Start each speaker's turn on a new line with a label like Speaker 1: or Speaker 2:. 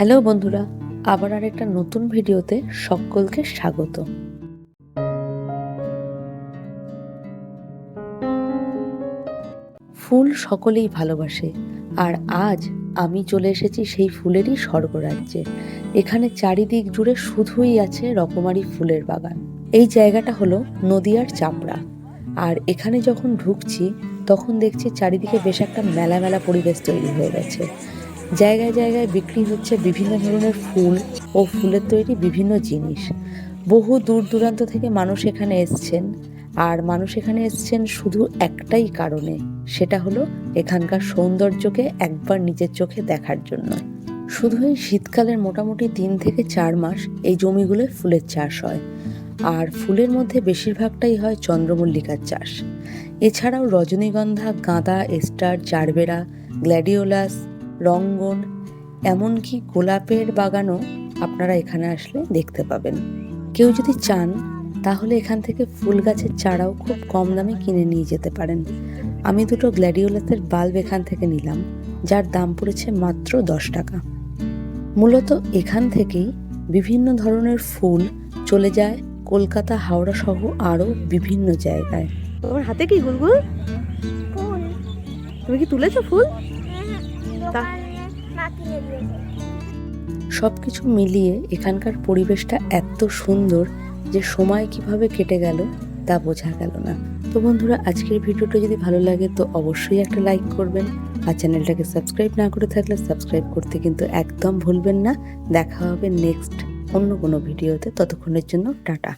Speaker 1: Hello বন্ধুরা, আবার আর একটা নতুন ভিডিওতে সকলকে স্বাগত। ফুল সকলেই ভালোবাসে, আর আজ আমি চলে এসেছি সেই ফুলেরই স্বর্গরাজ্যে। এখানে চারিদিক জুড়ে শুধুই আছে রকমারি ফুলের বাগান। এই জায়গাটা হলো নদিয়ার চাপড়া আর এখানে যখন ঢুকছি, তখন দেখছি চারিদিকে বেশ একটা মেলা মেলা পরিবেশ তৈরি হয়ে গেছে। জায়গায় জায়গায় বিক্রি হচ্ছে বিভিন্ন ধরনের ফুল ও ফুলের তৈরি বিভিন্ন জিনিস। বহু দূর দূরান্ত থেকে মানুষ এখানে এসছেন। আর মানুষ এখানে এসছেন শুধু একটাই কারণে, সেটা হলো এখানকার সৌন্দর্যকে একবার নিজের চোখে দেখার জন্য। শুধু এই শীতকালের মোটামুটি তিন থেকে চার মাস এই জমিগুলোয় ফুলের চাষ হয়। আর ফুলের মধ্যে বেশিরভাগটাই হয় চন্দ্রমল্লিকার চাষ। এছাড়াও রজনীগন্ধা, গাঁদা, এস্টার জারবেরা গ্ল্যাডিওলাস রঙ্গন, এমনকি গোলাপের বাগানও আপনারা এখানে আসলে দেখতে পাবেন। কেউ যদি চান, তাহলে এখান থেকে ফুল গাছের চারাও খুব কম দামে কিনে নিয়ে যেতে পারেন। আমি দুটো গ্ল্যাডিওলাসের বাল্ব এখান থেকে নিলাম, যার দাম পড়েছে মাত্র দশ টাকা। মূলত এখান থেকেই বিভিন্ন ধরনের ফুল চলে যায় কলকাতা, হাওড়া সহ আরও বিভিন্ন জায়গায়।
Speaker 2: তোমার হাতে কি গুলগুল? তুমি কি তুলেছো ফুল?
Speaker 3: দিয়েছে
Speaker 1: সব কিছু মিলিয়ে এখানকার পরিবেশটা এত সুন্দর যে সময় কীভাবে কেটে গেল তা বোঝা গেল না। তো বন্ধুরা, আজকের ভিডিওটা যদি ভালো লাগে তো অবশ্যই একটা লাইক করবেন আর চ্যানেলটাকে সাবস্ক্রাইব না করে থাকলে সাবস্ক্রাইব করতে কিন্তু একদম ভুলবেন না। দেখা হবে নেক্সট অন্য কোনো ভিডিওতে। ততক্ষণের জন্য টাটা।